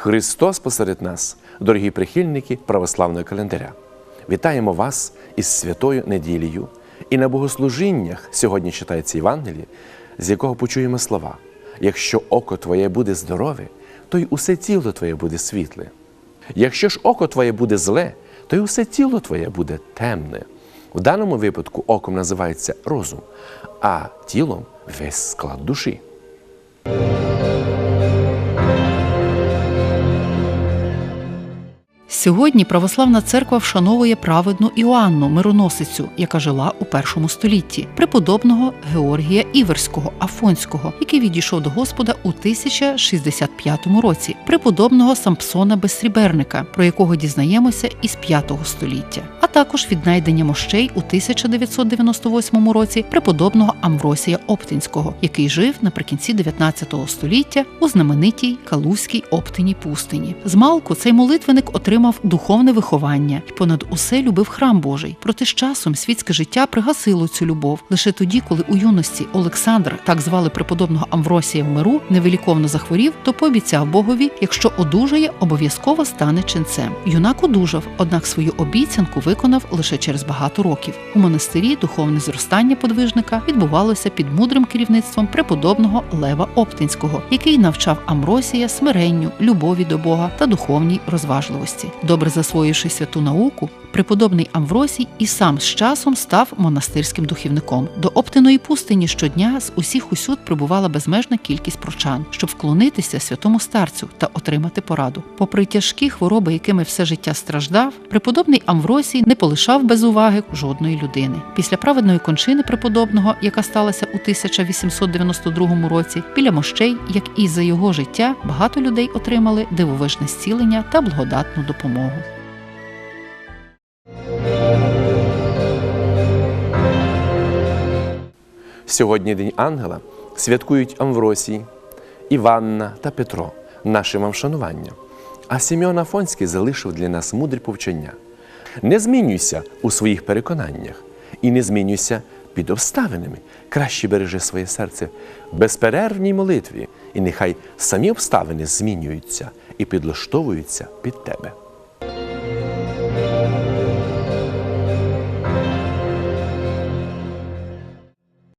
Христос посеред нас, дорогі прихильники православного календаря. Вітаємо вас із святою неділею. І на богослужіннях сьогодні читається Євангеліє, з якого почуємо слова: якщо око твоє буде здорове, то й усе тіло твоє буде світле. Якщо ж око твоє буде зле, то й усе тіло твоє буде темне. В даному випадку оком називається розум, а тілом весь склад душі. Сьогодні православна церква вшановує праведну Іоанну мироносицю, яка жила у першому столітті, преподобного Георгія Іверського Афонського, який відійшов до Господа у 1065 році, преподобного Сампсона Безсріберника, про якого дізнаємося із 5 століття, також віднайдення мощей у 1998 році преподобного Амвросія Оптинського, який жив наприкінці 19 століття у знаменитій Калузькій Оптиній пустині. Змалку цей молитвеник отримав духовне виховання і понад усе любив храм Божий. Проте з часом світське життя пригасило цю любов лише тоді, коли у юності Олександр, так звали преподобного Амвросія в миру, невиліковно захворів, то пообіцяв Богові, якщо одужає, обов'язково стане ченцем. Юнак одужав, однак свою обіцянку виконав лише через багато років. У монастирі духовне зростання подвижника відбувалося під мудрим керівництвом преподобного Лева Оптинського, який навчав Амросія смиренню, любові до Бога та духовній розважливості. Добре засвоївши святу науку, преподобний Амвросій і сам з часом став монастирським духівником. До Оптиної пустині щодня з усіх усюд прибувала безмежна кількість прочан, щоб вклонитися святому старцю та отримати пораду. Попри тяжкі хвороби, якими все життя страждав, преподобний Амвросій не полишав без уваги жодної людини. Після праведної кончини преподобного, яка сталася у 1892 році, біля мощей, як і за його життя, багато людей отримали дивовижне зцілення та благодатну допомогу. Сьогодні День Ангела святкують Амвросій, Іванна та Петро, наше вам шанування. А Сімеон Афонський залишив для нас мудрі повчення. Не змінюйся у своїх переконаннях і не змінюйся під обставинами. Краще бережи своє серце в безперервній молитві, і нехай самі обставини змінюються і підлаштовуються під тебе.